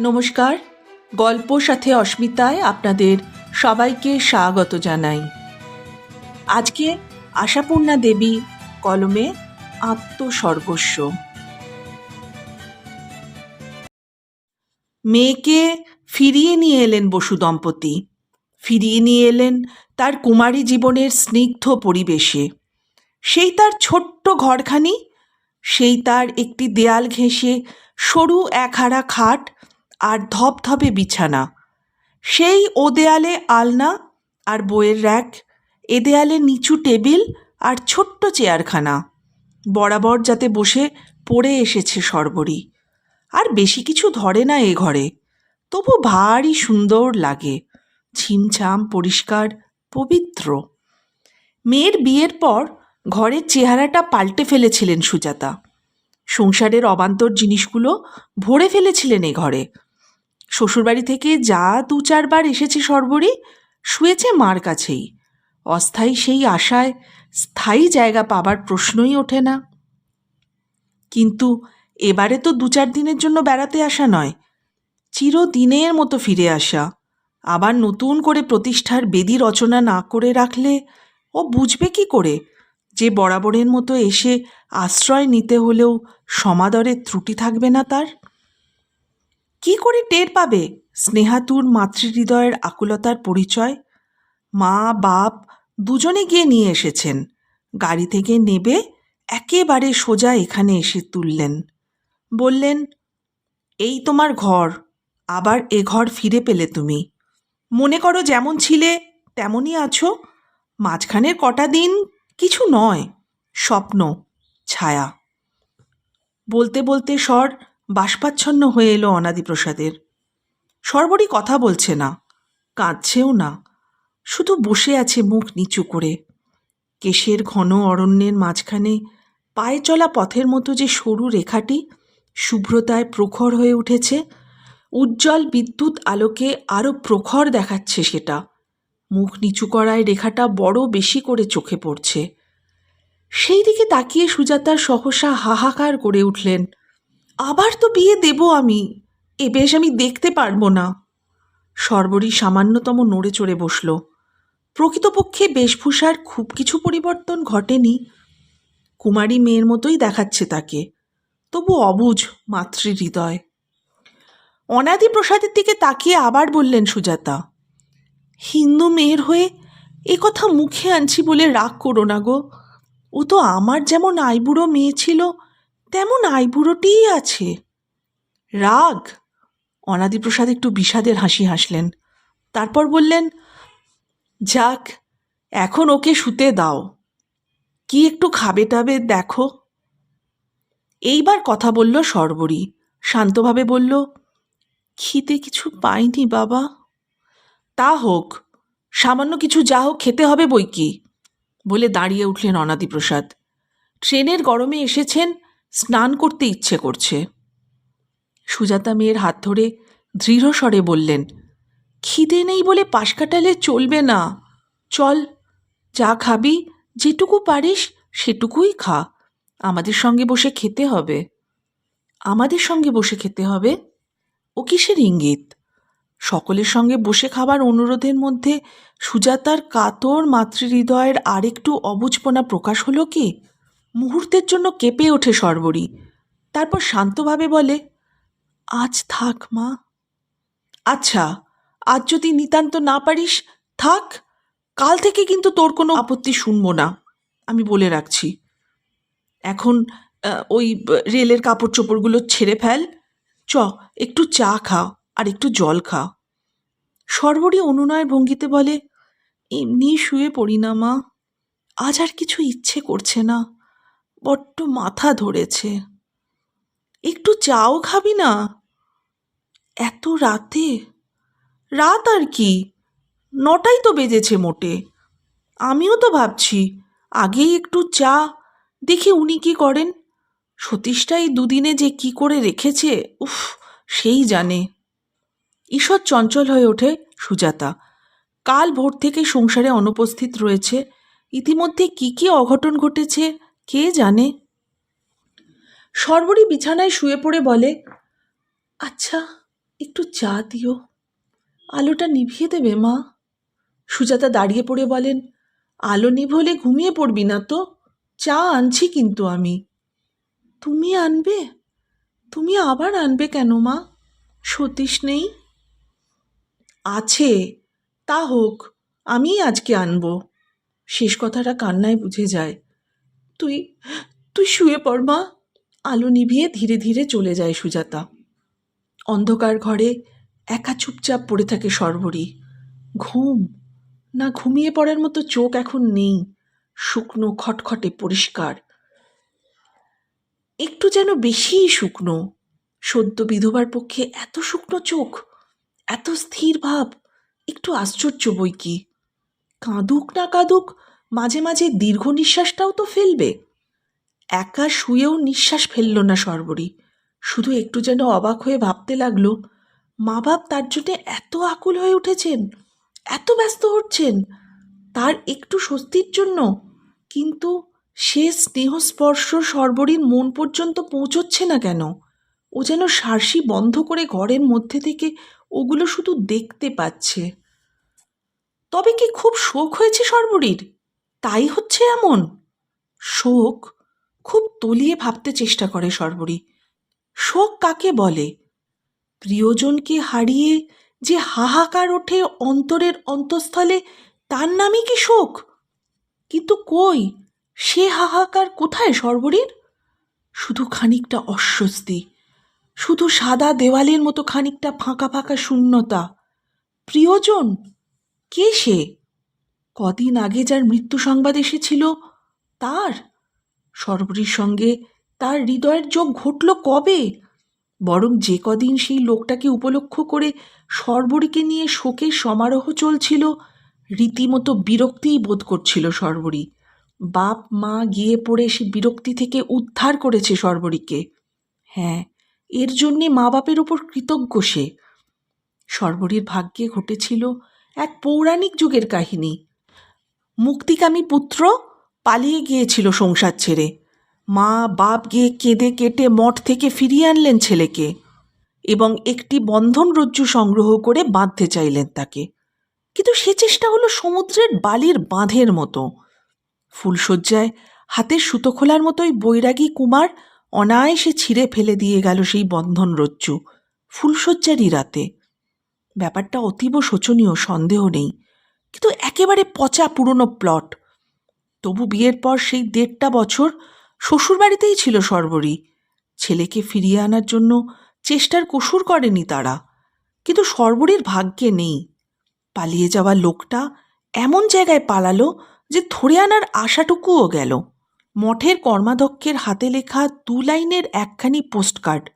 নমস্কার। গল্প সাথে অস্মিতায় আপনাদের সবাইকে স্বাগত জানাই। আজকে আশাপূর্ণা দেবী কলমে আত্মসর্বস্ব মেয়েকে ফিরিয়ে নিয়ে এলেন বসু দম্পতি। ফিরিয়ে নিয়ে এলেন তার কুমারী জীবনের স্নিগ্ধ পরিবেশে। সেই তার ছোট্ট ঘরখানি, সেই তার একটি দেয়াল ঘেঁষে সরু একহারা খাট আর ধপধপে বিছানা। সেই ও দেয়ালে আলনা আর বইয়ের র্যাক এ দেয়ালে নিচু টেবিল আর ছোট্ট চেয়ারখানা। বরাবর যাতে বসে পড়ে এসেছে সর্বরী। আর বেশি কিছু ধরে না এ ঘরে। তবু ভারী সুন্দর লাগে। ছিমছাম পরিষ্কার, পবিত্র। মেয়ের বিয়ের পর ঘরের চেহারাটা পাল্টে ফেলেছিলেন সুজাতা। সংসারের অবান্তর জিনিসগুলো ভরে ফেলেছিলেন এ ঘরে। শ্বশুরবাড়ি থেকে যা দু চারবার এসেছে সর্বরী, শুয়েছে মার কাছেই। অস্থায়ী সেই আশায় স্থায়ী জায়গা পাবার প্রশ্নই ওঠে না। কিন্তু এবারে তো দু চার দিনের জন্য বেড়াতে আসা নয়, চিরদিনের মতো ফিরে আসা। আবার নতুন করে প্রতিষ্ঠার বেদি রচনা না করে রাখলে ও বুঝবে কি করে? যে বরাবরের মতো এসে আশ্রয় নিতে হলেও সমাদরের ত্রুটি থাকবে না তার। কি করে টের পাবে? স্নেহাতুর মাতৃহৃদয়ের আকুলতার পরিচয়? মা, বাপ দুজনে গিয়ে নিয়ে এসেছেন। গাড়ি থেকে নেবে, একেবারে সোজা এখানে এসে তুললেন। বললেন, এই তোমার ঘর, আবার এ ঘর ফিরে পেলে তুমি। মনে করো যেমন ছিলে, তেমনই আছো। মাঝখানের কটা দিন কিছু নয়, স্বপ্ন, ছায়া। বলতে বলতে স্বর বাষ্পাচ্ছন্ন হয়ে এলো অনাদিপ্রসাদের। সর্বরই কথা বলছে না, কাঁদছেও না, শুধু বসে আছে মুখ নিচু করে। কেশের ঘন অরণ্যের মাঝখানে পায়ে চলা পথের মতো যে সরু রেখাটি শুভ্রতায় প্রখর হয়ে উঠেছে, উজ্জ্বল বিদ্যুৎ আলোকে আরও প্রখর দেখাচ্ছে সেটা। মুখ নিচু করায় রেখাটা বড় বেশি করে চোখে পড়ছে। সেই দিকে তাকিয়ে সুজাতার সহসা হাহাকার করে উঠলেন আবার তো বিয়ে দেব আমি। এ বেশ আমি দেখতে পারব না। সর্বরী সামান্যতম নড়ে চড়ে বসল। প্রকৃতপক্ষে বেশভূষার খুব কিছু পরিবর্তন ঘটেনি। কুমারী মেয়ের মতোই দেখাচ্ছে তাকে। তবু অবুঝ মাতৃহৃদয়। অনাদি প্রসাদের দিকে তাকিয়ে আবার বললেন সুজাতা, হিন্দু মেয়ের হয়ে এ কথা মুখে আনছি বলে রাগ করো না গো। ও তো আমার যেমন আইবুড়ো মেয়ে ছিল তেমন আইবুড়োটিই আছে। রাগ। অনাদিপ্রসাদ একটু বিষাদের হাসি হাসলেন। তারপর বললেন, যাক, এখন ওকে শুতে দাও। কি একটু খাবে টাবে দেখো। এইবার কথা বলল সর্বরী। শান্তভাবে বলল, খিদে কিছু পাইনি বাবা। তা হোক, সামান্য কিছু যা হোক খেতে হবে বই কি বলে দাঁড়িয়ে উঠলেন অনাদিপ্রসাদ। ট্রেনের গরমে এসেছেন স্নান করতে ইচ্ছে করছে। সুজাতা মেয়ের হাত ধরে দৃঢ় স্বরে বললেন, খিদে নেই বলে পাশ কাটালে চলবে না। চল, যা খাবি, যেটুকু পারিস সেটুকুই খা। আমাদের সঙ্গে বসে খেতে হবে। আমাদের সঙ্গে বসে খেতে হবে? ও কিসের ইঙ্গিত? সকলের সঙ্গে বসে খাবার অনুরোধের মধ্যে সুজাতার কাতর মাতৃহৃদয়ের আরেকটু অবুঝপনা প্রকাশ হলো কি? মুহূর্তের জন্য কেঁপে ওঠে সর্বরী। তারপর শান্তভাবে বলে, আজ থাক, মা। আচ্ছা আজ যদি নিতান্ত না পারিস, থাক। কাল থেকে কিন্তু তোর কোনো আপত্তি শুনব না, আমি বলে রাখছি। এখন ওই রেলের কাপড় চোপড়গুলো ছেড়ে ফেল। চ, একটু চা খা আর একটু জল খা সর্বরী অনুনয়ের ভঙ্গিতে বলে, এমনি শুয়ে পড়ি না, মা। আজ আর কিছু ইচ্ছে করছে না। বড্ড মাথা ধরেছে। একটু চাও খাবি না? এত রাতে? রাত আর কি? নটাই তো বেজেছে মোটে। আমিও তো ভাবছি, আগেই একটু চা, দেখি উনি কি করেন। সতীশটাই দুদিনে যে কি করে রেখেছে, উফ, সেই জানে। ঈশ্বর চঞ্চল হয়ে ওঠে সুজাতা। কাল ভোর থেকে সংসারে অনুপস্থিত রয়েছে। ইতিমধ্যে কি কি অঘটন ঘটেছে কে জানে? সর্বরী বিছানায় শুয়ে পড়ে বলে আচ্ছা একটু চা দিও। আলোটা নিভিয়ে দেবে, মা। সুজাতা দাঁড়িয়ে পড়ে বলেন, আলো নিভলে ঘুমিয়ে পড়বি না তো। চা আনছি কিন্তু আমি। তুমি আনবে? তুমি আবার আনবে কেন, মা? সতীশ নেই? আছে, তা হোক আমি আজকে আনব। শেষ কথাটা কান্নায় বুঝে যায়। তুই তুই শুয়ে পড়, মা। আলো নিভিয়ে ধীরে ধীরে চলে যায় সুজাতা। অন্ধকার ঘরে একা চুপচাপ পড়ে থাকে সর্বরী। ঘুম। না ঘুমিয়ে পড়ার মতো চোখ এখন নেই। শুকনো, খটখটে, পরিষ্কার। একটু যেন বেশিই শুকনো। সদ্য বিধবার পক্ষে এত শুকনো চোখ, এত স্থির ভাব, একটু আশ্চর্য বই কি। কাঁদুক না কাঁদুক মাঝে মাঝে দীর্ঘ নিঃশ্বাসটাও তো ফেলবে। একা শুয়েও নিঃশ্বাস ফেলল না সর্বরী। শুধু একটু যেন অবাক হয়ে ভাবতে লাগল মা বাপ তার জন্যে এত আকুল হয়ে উঠেছেন, এত ব্যস্ত হচ্ছেন, তার একটু স্বস্তির জন্য। কিন্তু সে স্নেহস্পর্শ সর্বরীর মন পর্যন্ত পৌঁছচ্ছে না কেন? ও যেন সার্সি বন্ধ করে ঘরের মধ্যে থেকে ওগুলো শুধু দেখতে পাচ্ছে। তবে কি খুব শোক হয়েছে সর্বরীর? তাই হচ্ছে এমন? শোক খুব তলিয়ে ভাবতে চেষ্টা করে সর্বরী। শোক কাকে বলে? প্রিয়জনকে হারিয়ে যে হাহাকার ওঠে অন্তরের অন্তঃস্থলে, তার নামই কি শোক? কিন্তু কই? সে হাহাকার কোথায় সর্বরীর? শুধু খানিকটা অস্বস্তি, শুধু সাদা দেওয়ালের মতো খানিকটা ফাঁকা ফাঁকা শূন্যতা। প্রিয়জন? কে সে? কদিন আগে যার মৃত্যু সংবাদ এসেছিল, তার? সর্বরীর সঙ্গে তার হৃদয়ের যোগ ঘটল কবে? বরং যে কদিন সেই লোকটাকে উপলক্ষ করে সর্বরীকে নিয়ে শোকের সমারোহ চলছিল, রীতিমতো বিরক্তিই বোধ করছিল সর্বরী। বাপ, মা গিয়ে পড়ে সে বিরক্তি থেকে উদ্ধার করেছে সর্বরীকে। হ্যাঁ এর জন্যে মা বাপের ওপর কৃতজ্ঞ সে। সর্বরীর ভাগ্যে ঘটেছিল এক পৌরাণিক যুগের কাহিনী। মুক্তিকামী পুত্র পালিয়ে গিয়েছিল সংসার ছেড়ে। মা বাপ গিয়ে কেঁদে কেটে মঠ থেকে ফিরিয়ে আনলেন ছেলেকে এবং একটি বন্ধন রজ্জু সংগ্রহ করে বাঁধতে চাইলেন তাকে। কিন্তু সে চেষ্টা হলো সমুদ্রের বালির বাঁধের মতো। ফুলশয্যায় হাতের সুতো খোলার মতোই বৈরাগী কুমার অনায়াসে ছিঁড়ে ফেলে দিয়ে গেল সেই বন্ধন রজ্জু ফুলশয্যারই রাতে। ব্যাপারটা অতীব শোচনীয়, সন্দেহ নেই। কিন্তু একেবারে পচা পুরনো প্লট তবু বিয়ের পর সেই দেড়টা বছর শ্বশুরবাড়িতেই ছিল সর্বরী। ছেলেকে ফিরিয়ে আনার জন্য চেষ্টার কসুর করেনি তারা। কিন্তু সর্বরীর ভাগ্যে নেই। পালিয়ে যাওয়া লোকটা এমন জায়গায় পালালো যে ধরে আনার আশাটুকুও গেল। মঠের কর্মাধ্যক্ষের হাতে লেখা দু লাইনের একখানি পোস্টকার্ড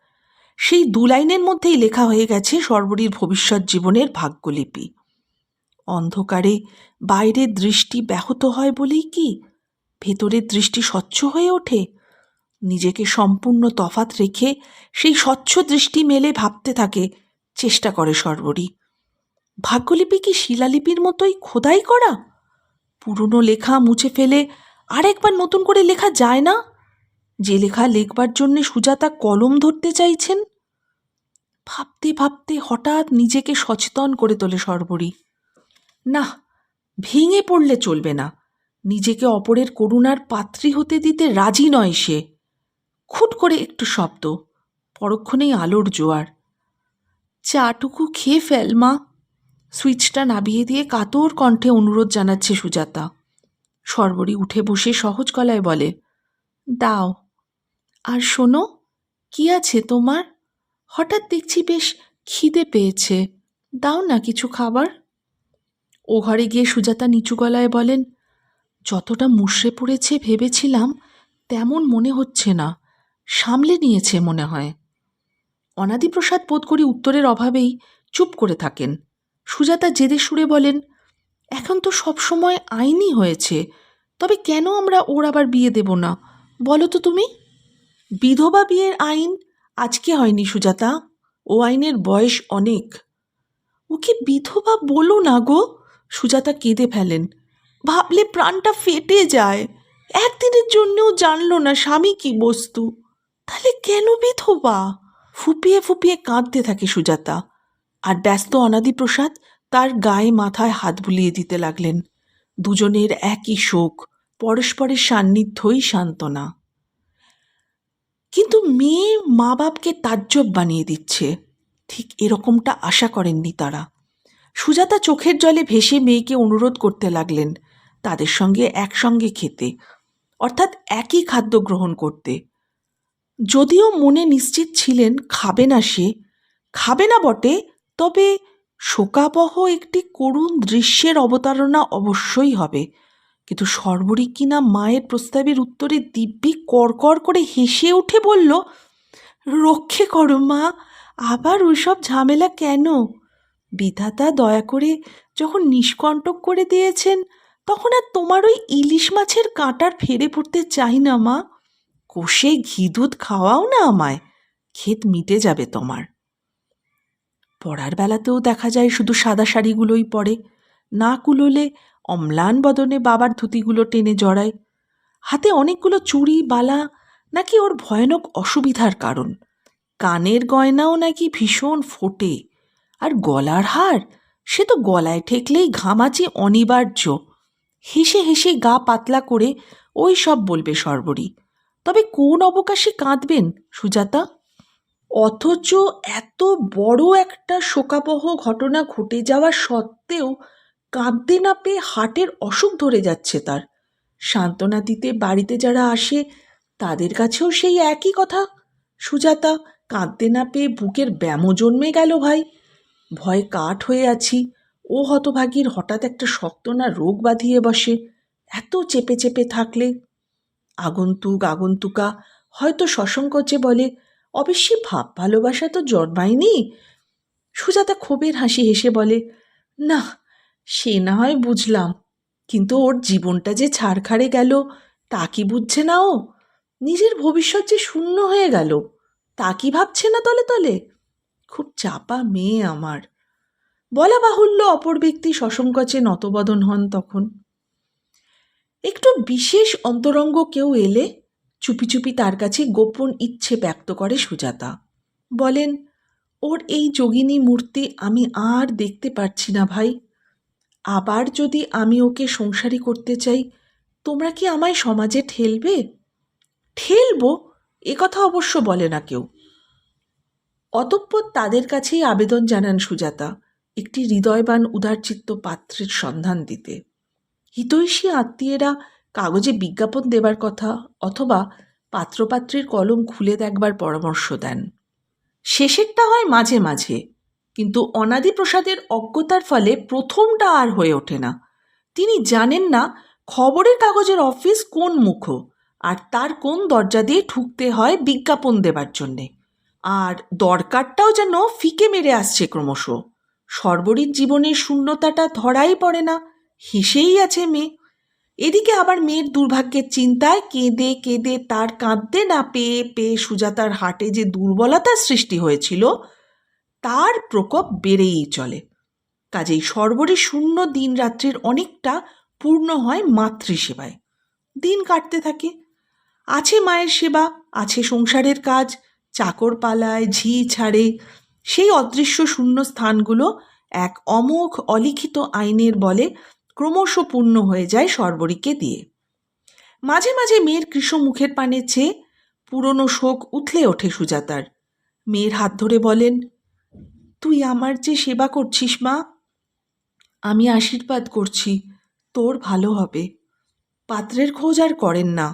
সেই দু লাইনের মধ্যেই লেখা হয়ে গেছে সর্বরীর ভবিষ্যৎ জীবনের ভাগ্যলিপি। অন্ধকারে বাইরের দৃষ্টি ব্যাহত হয় বলেই কি? ভেতরের দৃষ্টি স্বচ্ছ হয়ে ওঠে। নিজেকে সম্পূর্ণ তফাত রেখে সেই স্বচ্ছ দৃষ্টি মেলে ভাবতে থাকে, চেষ্টা করে সর্বরী। ভাগ্যলিপি কি শিলালিপির মতোই খোদাই করা? পুরনো লেখা মুছে ফেলে আরেকবার নতুন করে লেখা যায় না? যে লেখা লেখবার জন্যে সুজাতা কলম ধরতে চাইছেন? ভাবতে ভাবতে হঠাৎ নিজেকে সচেতন করে তোলে সর্বরী। না, ভেঙে পড়লে চলবে না। নিজেকে অপরের করুণার পাত্রী হতে দিতে রাজি নয় সে। খুট করে একটু শব্দ, পরক্ষণেই আলোর জোয়ার। চাটুকু খেয়ে ফেল, মা। সুইচটা নাবিয়ে দিয়ে কাতর কণ্ঠে অনুরোধ জানাচ্ছে সুজাতা। সর্বরী উঠে বসে সহজ গলায় বলে, দাও। আর শোনো, কি আছে তোমার? হঠাৎ দেখছি বেশ খিদে পেয়েছে। দাও না কিছু খাবার। ও ঘরে গিয়ে সুজাতা নিচু গলায় বলেন, যতটা মুষড়ে পড়েছে ভেবেছিলাম, তেমন মনে হচ্ছে না। সামলে নিয়েছে মনে হয়। অনাদিপ্রসাদ বোধ করি উত্তরের অভাবেই চুপ করে থাকেন। সুজাতা জেদে সুরে বলেন, এখন তো সব সময় আইনই হয়েছে, তবে কেন আমরা ওর আবার বিয়ে দেব না? বলো তো তুমি? বিধবা বিয়ের আইন আজকে হয়নি সুজাতা, ও আইনের বয়স অনেক। ওকে বিধবা বলো না গো? সুজাতা কেঁদে ফেলেন। ভাবলে প্রাণটা ফেটে যায়। একদিনের জন্যও জানলো না স্বামী কি বস্তু। তাহলে কেন বিধবা? ফুপিয়ে ফুপিয়ে কাঁদতে থাকে সুজাতা। আর ব্যস্ত অনাদিপ্রসাদ তার গায়ে মাথায় হাত বুলিয়ে দিতে লাগলেন। দুজনের একই শোক, পরস্পরের সান্নিধ্যই সান্ত্বনা। কিন্তু মেয়ে মা বাপকে তাজ্জব বানিয়ে দিচ্ছে। ঠিক এরকমটা আশা করেননি তারা। সুজাতা চোখের জলে ভেসে মেয়েকে অনুরোধ করতে লাগলেন, তাদের সঙ্গে একসঙ্গে খেতে, অর্থাৎ একই খাদ্য গ্রহণ করতে। যদিও মনে নিশ্চিত ছিলেন, খাবে না সে, খাবে না বটে, তবে শোকাবহ একটি করুণ দৃশ্যের অবতারণা অবশ্যই হবে, কিন্তু সর্বরী কিনা মায়ের প্রস্তাবের উত্তরে দিব্যি কড়কড় করে হেসে উঠে বলল, রক্ষে করো মা, আবার ওইসব ঝামেলা কেন? বিধাতা দয়া করে যখন নিষ্কণ্টক করে দিয়েছেন, তখন আর তোমার ওই ইলিশ মাছের কাঁটার ফেরে পড়তে চাই না, মা। কষে ঘি দুধ খাওয়াও না আমায়, ক্ষেত মিটে যাবে তোমার। পড়ার বেলাতেও দেখা যায় শুধু সাদা শাড়িগুলোই পরে, না কুলোলে অম্লান বদনে বাবার ধুতিগুলো টেনে জড়ায়। হাতে অনেকগুলো চুড়ি, বালা, নাকি ওর ভয়ানক অসুবিধার কারণ। কানের গয়নাও নাকি ভীষণ ফোটে। আর গলার হার? সে তো গলায় ঠেকলেই ঘামাচি অনিবার্য। হেসে হেসে গা পাতলা করে ওই সব বলবে সর্বরী। তবে কোন অবকাশে কাঁদবেন, সুজাতা? অথচ এত বড় একটা শোকাবহ ঘটনা ঘটে যাওয়া সত্ত্বেও কাঁদতে না পেয়ে হার্টের অসুখ ধরে যাচ্ছে তার। সান্ত্বনা দিতে বাড়িতে যারা আসে, তাদের কাছেও সেই একই কথা। সুজাতা, কাঁদতে না পেয়ে বুকের ব্যামো জন্মে গেল ভাই। ভয়ে কাঠ হয়ে আছি। ও হতভাগীর হঠাৎ একটা শক্ত না রোগ বাঁধিয়ে বসে। এত চেপে চেপে থাকলে? আগন্তুক, আগন্তুকা, হয়তো সসংকোচে বলে অবশ্যই ভাব ভালোবাসা তো জন্মায়নি। সুজাতা ক্ষোভের হাসি হেসে বলে, না, সে না হয় বুঝলাম। কিন্তু ওর জীবনটা যে ছাড়খাড়ে গেল, তা কি বুঝছে না ও? নিজের ভবিষ্যৎ যে শূন্য হয়ে গেল, তা কি ভাবছে না তলে তলে? খুব চাপা মেয়ে আমার। বলা বাহুল্য অপর ব্যক্তি সসংকোচে নতবদন হন তখন। একটু বিশেষ অন্তরঙ্গ কেউ এলে চুপি চুপি তার কাছে গোপন ইচ্ছে ব্যক্ত করে সুজাতা। বলেন, ওর এই যোগিনী মূর্তি আমি আর দেখতে পারছি না ভাই। আবার যদি আমি ওকে সংসারী করতে চাই, তোমরা কি আমায় সমাজে ঠেলবে? ঠেলবো, এ কথা অবশ্য বলে না কেউ। অতঃপর তাদের কাছেই আবেদন জানান সুজাতা, একটি হৃদয়বান উদারচিত্ত পাত্রের সন্ধান দিতে। হিতৈষী আত্মীয়েরা কাগজে বিজ্ঞাপন দেবার কথা অথবা পাত্রপাত্রীর কলম খুলে দেখবার পরামর্শ দেন। শেষেরটা হয় মাঝে মাঝে, কিন্তু অনাদি প্রসাদের অজ্ঞতার ফলে প্রথমটা আর হয়ে ওঠে না। তিনি জানেন না খবরের কাগজের অফিস কোন মুখ, আর তার কোন দরজা দিয়ে ঠুকতে হয় বিজ্ঞাপন দেবার জন্যে। আর দরকারটাও যেন ফিকে মেরে আসছে ক্রমশ। সর্বরীর জীবনের শূন্যতাটা ধরাই পড়ে না, হেসেই আছে মেয়ে। এদিকে আবার মেয়ের দুর্ভাগ্যের চিন্তায় কেঁদে কেঁদে তার কাঁদতে না পেয়ে পেয়ে সুজাতার হাটে যে দুর্বলতার সৃষ্টি হয়েছিল, তার প্রকোপ বেড়েই চলে। কাজেই সর্বরী শূন্য দিন রাত্রির অনেকটা পূর্ণ হয় মাতৃসেবায়। দিন কাটতে থাকে। আছে মায়ের সেবা, আছে সংসারের কাজ চাকর পালায় ঝি ছাড়ে। সেই অদৃশ্য শূন্য স্থানগুলো এক অমোঘ অলিখিত আইনের বলে ক্রমশ পূর্ণ হয়ে যায় সর্বরীকে দিয়ে। মাঝে মাঝে মেয়ের কৃষ মুখের পানে চেয়ে পুরনো শোক উথলে ওঠে সুজাতার। মেয়ের হাত ধরে বলেন, তুই আমার যে সেবা করছিস মা, আমি আশীর্বাদ করছি, তোর ভালো হবে। পাত্রের খোঁজ আর করেন না,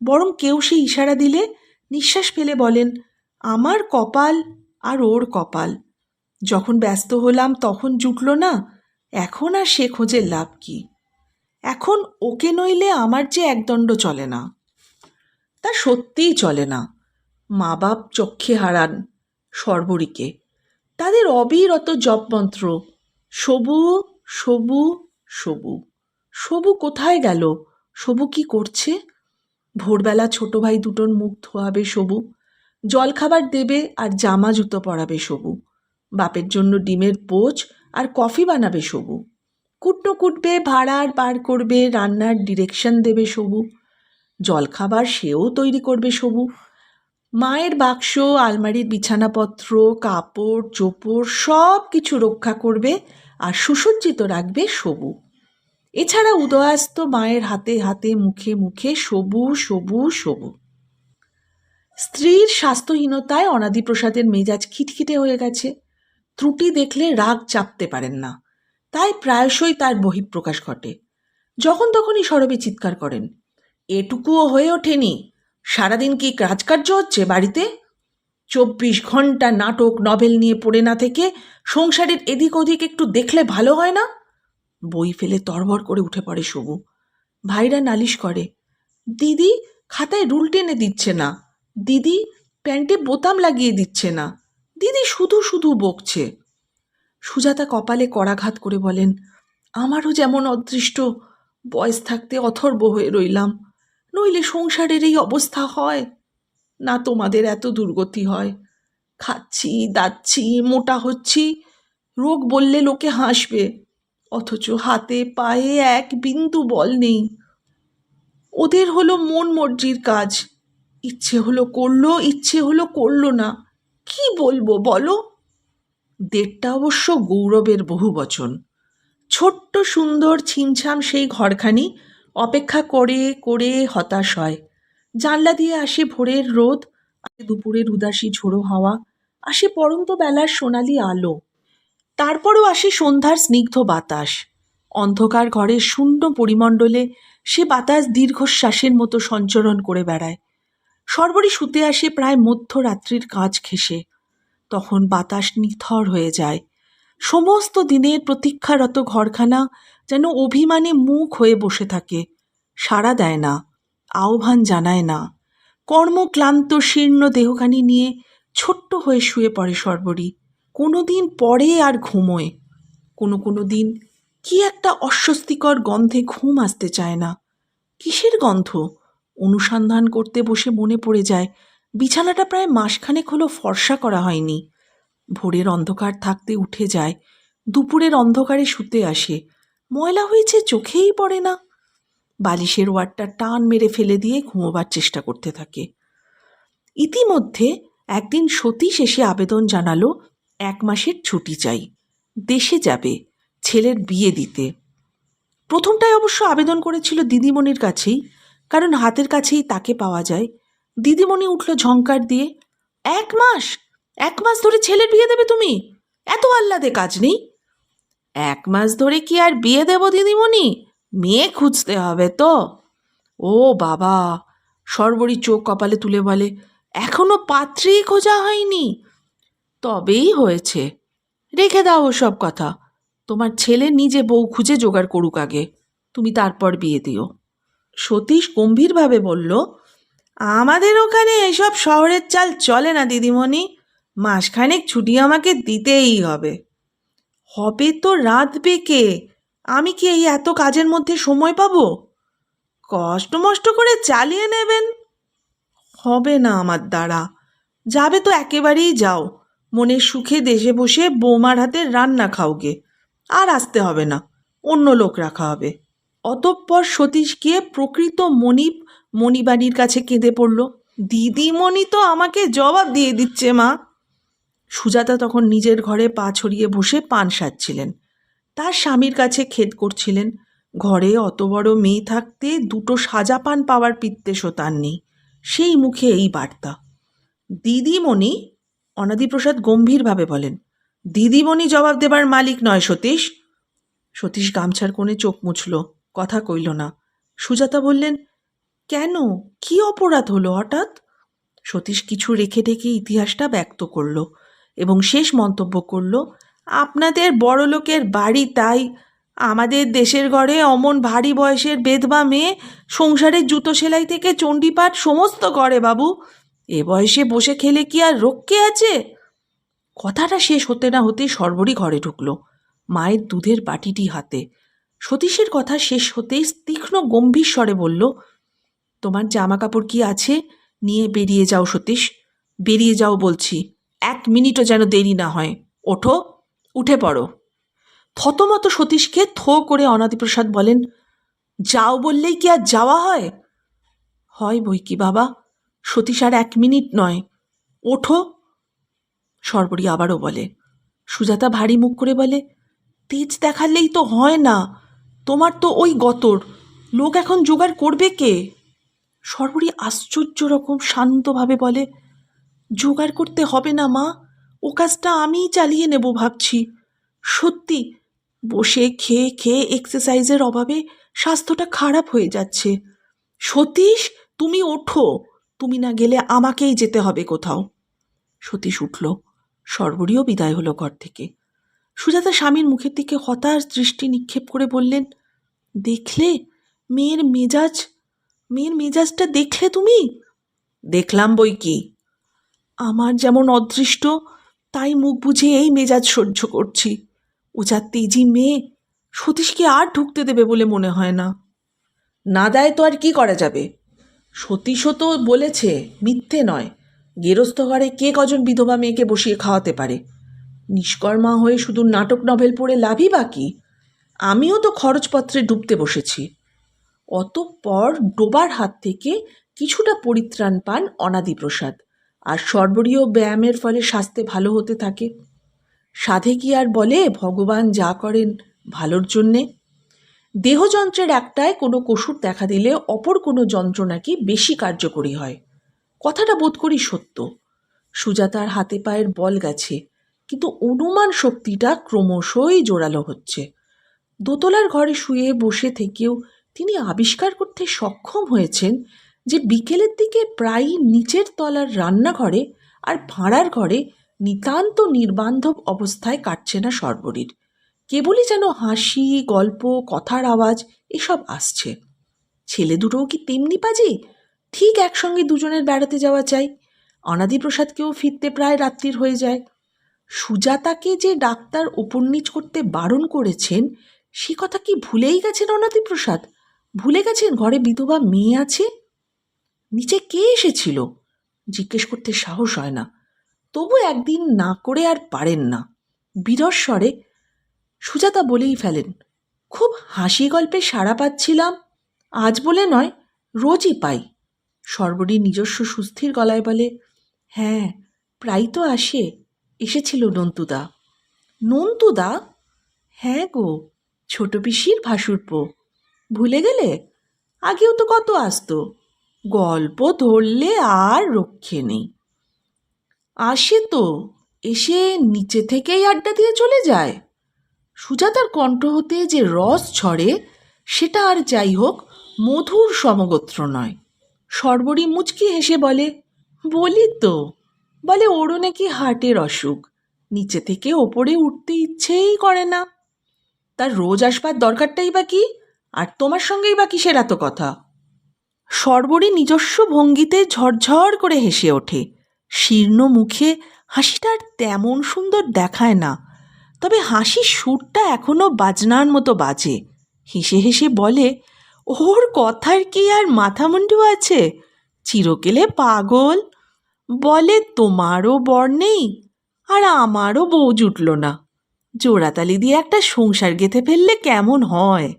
বরং কেউ সে ইশারা দিলে নিঃশ্বাস ফেলে বলেন আমার কপাল আর ওর কপাল। যখন ব্যস্ত হলাম তখন জুটল না, এখন আর সে খোঁজের লাভ কি? এখন ওকে নইলে আমার যে একদণ্ড চলে না। তা সত্যিই চলে না। মা বাপ চক্ষে হারান সর্বরীকে। তাদের অবিরত জপমন্ত্র, সবু সবু সবু সবু কোথায় গেল? সবু কি করছে? ভোরবেলা ছোট ভাই দুটোর মুখ ধোয়াবে সবু। জলখাবার দেবে আর জামা জুতো পরাবে সবু। বাপের জন্য ডিমের পোচ আর কফি বানাবে সবু। কুটনো কুটবে, ভাড়ার পার করবে, রান্নার ডিরেকশন দেবে সবু। জলখাবার সেও তৈরি করবে সবু। মায়ের বাক্স, আলমারির বিছানাপত্র, কাপড়, চোপড় সব কিছু রক্ষা করবে আর সুসজ্জিত রাখবে সবু। এছাড়া উদয়াস্ত মায়ের হাতে হাতে, মুখে মুখে সবু সবু সবু। স্ত্রীর স্বাস্থ্যহীনতায় অনাদিপ্রসাদের মেজাজ খিটখিটে হয়ে গেছে। ত্রুটি দেখলে রাগ চাপতে পারেন না। তাই প্রায়শই তার বহিঃপ্রকাশ ঘটে। যখন তখনই সরবে চিৎকার করেন, এটুকুও হয়ে ওঠেনি? সারাদিন কি কাজকার্য হচ্ছে বাড়িতে? চব্বিশ ঘণ্টা নাটক, নভেল নিয়ে পড়ে না থেকে সংসারের এদিক ওদিক একটু দেখলে ভালো হয় না? বই ফেলে তরবর করে উঠে পড়ে সবু ভাইরা নালিশ করে, দিদি, খাতায় রুল টেনে দিচ্ছে না। দিদি প্যান্টে বোতাম লাগিয়ে দিচ্ছে না। দিদি শুধু শুধু বকছে। সুজাতা কপালে করাঘাত করে বলেন, আমারও যেমন অদৃষ্ট, বয়স থাকতে অথর্ব হয়ে রইলাম। নইলে সংসারের এই অবস্থা হয়। না তোমাদের এত দুর্গতি হয়। খাচ্ছি, দাচ্ছি, মোটা হচ্ছি। রোগ বললে লোকে হাসবে। অথচ হাতে, পায়ে এক বিন্দু বল নেই। ওদের হলো মন মর্জির কাজ। ইচ্ছে হলো করল, ইচ্ছে হলো করল না। কি বলব বলো? দেড়টা অবশ্য গৌরবের বহু বচন। ছোট্ট সুন্দর ছিমছাম সেই ঘরখানি অপেক্ষা করে করে হতাশ হয়। জানলা দিয়ে আসে ভোরের রোদ, আসে দুপুরের উদাসী ঝোড়ো হাওয়া, আসে পরন্ত বেলার সোনালি আলো। তারপরও আসে সন্ধ্যার স্নিগ্ধ বাতাস। অন্ধকার ঘরের শূন্য পরিমণ্ডলে সে বাতাস দীর্ঘশ্বাসের মতো সঞ্চরণ করে বেড়ায়। সর্বরই শুতে আসে প্রায় মধ্যরাত্রির কাজ ঘেঁষে। তখন বাতাস নিথর হয়ে যায়। সমস্ত দিনের প্রতীক্ষারত ঘরখানা যেন অভিমানে মুখ হয়ে বসে থাকে। সাড়া দেয় না, আহ্বান জানায় না। কর্মক্লান্ত, শীর্ণ দেহখানি নিয়ে ছোট্ট হয়ে শুয়ে পড়ে সর্বরী। কোনো দিন পরে আর ঘুমোয়। কোনো কোনো দিন কি একটা অস্বস্তিকর গন্ধে ঘুম আসতে চায় না। কিসের গন্ধ? অনুসন্ধান করতে বসে মনে পড়ে যায়, বিছানাটা প্রায় মাসখানেক হলো ফর্সা করা হয়নি। ভোরের অন্ধকার থাকতে উঠে যায়, দুপুরের অন্ধকারে শুতে আসে। ময়লা হয়েছে চোখেই পড়ে না। বালিশের ওয়ারটা টান মেরে ফেলে দিয়ে ঘুমোবার চেষ্টা করতে থাকে। ইতিমধ্যে একদিন সতীশ এসে আবেদন জানালো, এক মাসের ছুটি চাই, দেশে যাবে, ছেলের বিয়ে দিতে। প্রথমটায় অবশ্য আবেদন করেছিল দিদিমণির কাছেই কারণ হাতের কাছেই তাকে পাওয়া যায়। দিদিমণি উঠল ঝঙ্কার দিয়ে, এক মাস? এক মাস ধরে ছেলের বিয়ে দেবে তুমি? এত আহ্লাদে কাজ নেই? এক মাস ধরে কি আর বিয়ে দেব দিদিমণি? মেয়ে খুঁজতে হবে তো। ও বাবা! সর্বরী চোখ কপালে তুলে বলে, এখনও পাত্রী খোঁজা হয়নি? তবেই হয়েছে। রেখে দাও সব কথা। তোমার ছেলে নিজে বউ খুঁজে জোগাড় করুক আগে। তুমি তারপর বিয়ে দিও। সতীশ গম্ভীরভাবে বলল, আমাদের ওখানে এসব শহরের চাল চলে না, দিদিমণি। মাসখানেক ছুটি আমাকে দিতেই হবে। হবে তো রাঁধবে কে আমি কি এই এত কাজের মধ্যে সময় পাবো? কষ্ট মষ্ট করে চালিয়ে নেবেন। হবে না আমার দ্বারা। যাবে তো একেবারেই যাও। মনের সুখে দেশে বসে বৌমার হাতে রান্না খাওগে। আর আসতে হবে না। অন্য লোক রাখা হবে। অতঃপর সতীশ গিয়ে প্রকৃত মণিপ মণিবাণীর কাছে কেঁদে পড়ল। দিদিমণি তো আমাকে জবাব দিয়ে দিচ্ছে, মা। সুজাতা তখন নিজের ঘরে পা ছড়িয়ে বসে পান সাজছিলেন। তার স্বামীর কাছে খেদ করছিলেন। ঘরে অত বড় মেয়ে থাকতে দুটো সাজা পান পাওয়ার পিত্তেশও তার নেই। সেই মুখে এই বার্তা। দিদিমণি, অনাদিপ্রসাদ গম্ভীরভাবে বলেন, দিদিমণি জবাব দেবার মালিক নয় সতীশ। সতীশ গামছার কোণে চোখ মুছল। কথা কইল না। সুজাতা বললেন, কেন? কি অপরাধ হলো হঠাৎ? সতীশ কিছু রেখে রেখে ইতিহাসটা ব্যক্ত করল এবং শেষ মন্তব্য করল, আপনাদের বড়লোকের বাড়ি তাই আমাদের দেশের ঘরে অমন ভারী বয়সের বেদবা মেয়ে সংসারের জুতো সেলাই থেকে চণ্ডীপাঠ সমস্ত করে বাবু। এ বয়সে বসে খেলে কি আর রক্ষে আছে? কথাটা শেষ হতে না হতেই সর্বরই ঘরে ঢুকলো, মায়ের দুধের বাটিটি হাতে। সতীশের কথা শেষ হতেই তীক্ষ্ণ গম্ভীর স্বরে বলল, তোমার জামা কাপড় কি আছে? নিয়ে বেরিয়ে যাও সতীশ। বেরিয়ে যাও বলছি। এক মিনিটও যেন দেরি না হয়। ওঠো, উঠে পড়ো। থতমত সতীশকে থো করে অনাদিপ্রসাদ বলেন, যাও বললেই কি আর যাওয়া হয়? হয় বই কি বাবা, সতীশ আর এক মিনিট নয়। ওঠো। সর্বরী আবারও বলে। সুজাতা ভারী মুখ করে বলে, তেজ দেখালেই তো হয় না। তোমার তো ওই গতর। লোক এখন জোগাড় করবে কে? সর্বরী আশ্চর্য রকম শান্তভাবে বলে, জোগাড় করতে হবে না মা, ও কাজটা আমিই চালিয়ে নেব ভাবছি। সত্যি, বসে খেয়ে খেয়ে এক্সারসাইজের অভাবে স্বাস্থ্যটা খারাপ হয়ে যাচ্ছে। সতীশ, তুমি ওঠো, তুমি না গেলে আমাকেই যেতে হবে কোথাও। সতীশ উঠল। সর্বরীয় বিদায় হলো ঘর থেকে। সুজাতা স্বামীর মুখের দিকে হতাশ দৃষ্টি নিক্ষেপ করে বললেন, দেখলে? মেয়ের মেজাজ? মেয়ের মেজাজটা দেখলে তুমি? দেখলাম বই কি? আমার যেমন অদৃষ্ট, তাই মুখ বুঝে এই মেজাজ সহ্য করছি। ও যা তেজি মেয়ে, সতীশকে আর ঢুকতে দেবে বলে মনে হয় না। না দেয় তো আর কি করা যাবে? সতীশও তো বলেছে, মিথ্যে নয়। গেরস্থ ঘরে কে কজন বিধবা মেয়েকে বসিয়ে খাওয়াতে পারে? নিষ্কর্মা হয়ে শুধু নাটক নভেল পড়ে লাভই বাকি? আমিও তো খরচপত্রে ডুবতে বসেছি। অতঃপর ডোবার হাত থেকে কিছুটা পরিত্রাণ পান অনাদিপ্রসাদ। আর সর্বরীয় ব্যায়ামের ফলে স্বাস্থ্যে ভালো হতে থাকে। সাধে কি আর বলে, ভগবান যা করেন ভালোর জন্যে। দেহযন্ত্রের একটায় কোনো কসুর দেখা দিলে অপর কোনো যন্ত্র নাকি বেশি কার্যকরী হয়। কথাটা বোধ করি সত্য। সুজাতার হাতে পায়ের বল গেছে। কিন্তু অনুমান শক্তিটা ক্রমশই জোরালো হচ্ছে। দোতলার ঘরে শুয়ে বসে থেকেও তিনি আবিষ্কার করতে সক্ষম হয়েছেন যে বিকেলের দিকে প্রায়ই নিচের তলার রান্নাঘরে আর ভাঁড়ার ঘরে নিতান্ত নির্বান্ধব অবস্থায় কাটছে না সর্বরীর। কেবলই যেন হাসি, গল্প, কথার আওয়াজ এসব আসছে। ছেলে দুটোও কি তেমনি পাজি? ঠিক একসঙ্গে দুজনের বেড়াতে যাওয়া চাই। অনাদিপ্রসাদকেও ফিরতে প্রায় রাত্রির হয়ে যায়। সুজাতাকে যে ডাক্তার উপন্নিচ করতে বারণ করেছেন, সে কথা কি ভুলেই গেছেন অনাদিপ্রসাদ? ভুলে গেছেন ঘরে বিধবা মেয়ে আছে? নিচে কে এসেছিল? জিজ্ঞেস করতে সাহস হয় না। তবু একদিন না করে আর পারেন না। বিরস স্বরে সুজাতা বলেই ফেলেন, খুব হাসি গল্পে সাড়া পাচ্ছিলাম, আজ বলে নয়, রোজই পাই। সর্বরী নিজস্ব সুস্থির গলায় বলে হ্যাঁ প্রায় তো আসে। এসেছিল নন্তুদা। নন্তুদা? হ্যাঁ গো, ছোট পিসির ভাসুরপো ভুলে গেলে? আগেও তো কত আসতো। গল্প ধরলে আর রক্ষে নেই। আসে তো, এসে নিচে থেকেই আড্ডা দিয়ে চলে যায়। সুজাতার কণ্ঠ হতে যে রস ছড়ে, সেটা আর যাই হোক মধুর সমগোত্র নয়। সর্বরী মুচকি হেসে বলে, বলি তো। বলে ওরও নাকি হার্টের অসুখ। নিচে থেকে ওপরে উঠতে ইচ্ছেই করে না। তার রোজ আসবার দরকারটাই বা কি? আর তোমার সঙ্গেই বা কিসের এত কথা? সর্বরী নিজস্ব ভঙ্গিতে ঝরঝর করে হেসে ওঠে। শীর্ণ মুখে হাসিটা আর তেমন সুন্দর দেখায় না। তবে হাসির সুরটা এখনও বাজনার মতো বাজে। হেসে হেসে বলে, ওর কথার কি আর মাথা মুন্ডু আছে? চিরকেলে পাগল। বলে, তোমারও বর নেই আর আমারও বউ জুটল না। জোড়াতালি দিয়ে একটা সংসার গেঁথে ফেললে কেমন হয়?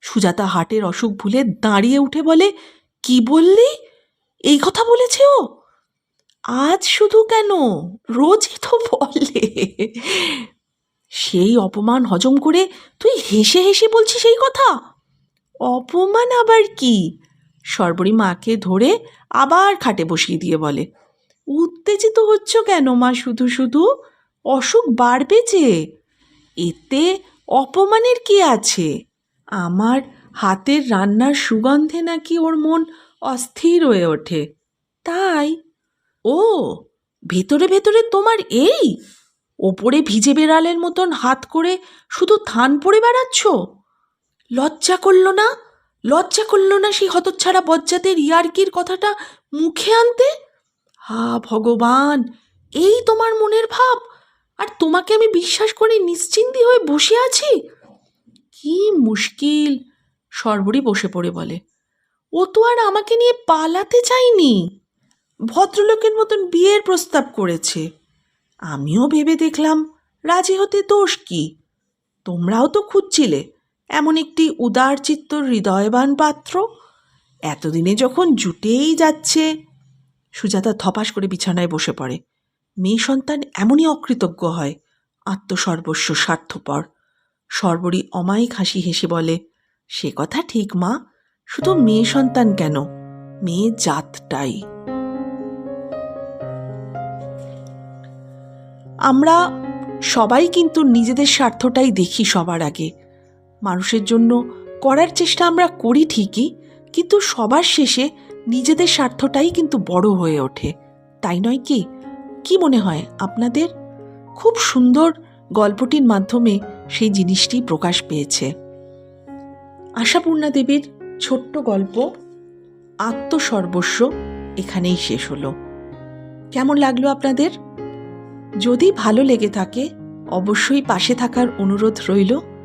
সুজাতা হাটের অসুখ ভুলে দাঁড়িয়ে উঠে বলে, কি বললি? এই কথা বলেছে ও? আজ শুধু কেন? রোজই তো বলে। সেই অপমান হজম করে তুই হেসে হেসে বলছিস সেই কথা? অপমান আবার কি? সর্বরী মাকে ধরে আবার খাটে বসিয়ে দিয়ে বলে উত্তেজিত হচ্ছ কেন, মা? শুধু শুধু অসুখ বাড়বে যে। এতে অপমানের কি আছে? আমার হাতের রান্নার সুগন্ধে নাকি ওর মন অস্থির হয়ে ওঠে। তাই? ও, ভেতরে ভেতরে তোমার এই? ওপরে ভিজে বেড়ালের মতন হাত করে শুধু থান পড়ে বেড়াচ্ছ? লজ্জা করল না? লজ্জা করল না সেই হতচ্ছাড়া বজ্জাতের ইয়ার্কির কথাটা মুখে আনতে? হা ভগবান, এই তোমার মনের ভাব। আর তোমাকে আমি বিশ্বাস করে নিশ্চিন্তি হয়ে বসে আছি? কি মুশকিল, সর্বরী বসে পড়ে বলে। ও তো আর আমাকে নিয়ে পালাতে চাইনি ভদ্রলোকের মতন বিয়ের প্রস্তাব করেছে। আমিও ভেবে দেখলাম, রাজি হতে দোষ কি? তোমরাও তো খুঁজছিলে, এমন একটি উদারচিত্ত হৃদয়বান পাত্র। এতদিনে যখন জুটেই যাচ্ছে সুজাতা ধপাস করে বিছানায় বসে পড়ে। মেয়ে সন্তান এমনই অকৃতজ্ঞ হয়, আত্মসর্বস্ব স্বার্থপর। সর্বরী অমায়িক হাসি হেসে বলে, সে কথা ঠিক, মা, শুধু মেয়ে সন্তান কেন? মেয়ে জাতটাই। আমরা সবাই কিন্তু নিজেদের স্বার্থটাই দেখি সবার আগে। মানুষের জন্য করার চেষ্টা আমরা করি ঠিকই, কিন্তু সবার শেষে নিজেদের স্বার্থটাই কিন্তু বড় হয়ে ওঠে। তাই নয় কি? কি মনে হয় আপনাদের? খুব সুন্দর গল্পটির মাধ্যমে সেই জিনিসটি প্রকাশ পেয়েছে। আশাপূর্ণা দেবীর ছোট্ট গল্প আত্মসর্বস্ব এখানেই শেষ হলো। কেমন লাগল আপনাদের? যদি ভালো লেগে থাকে, অবশ্যই পাশে থাকার অনুরোধ রইল।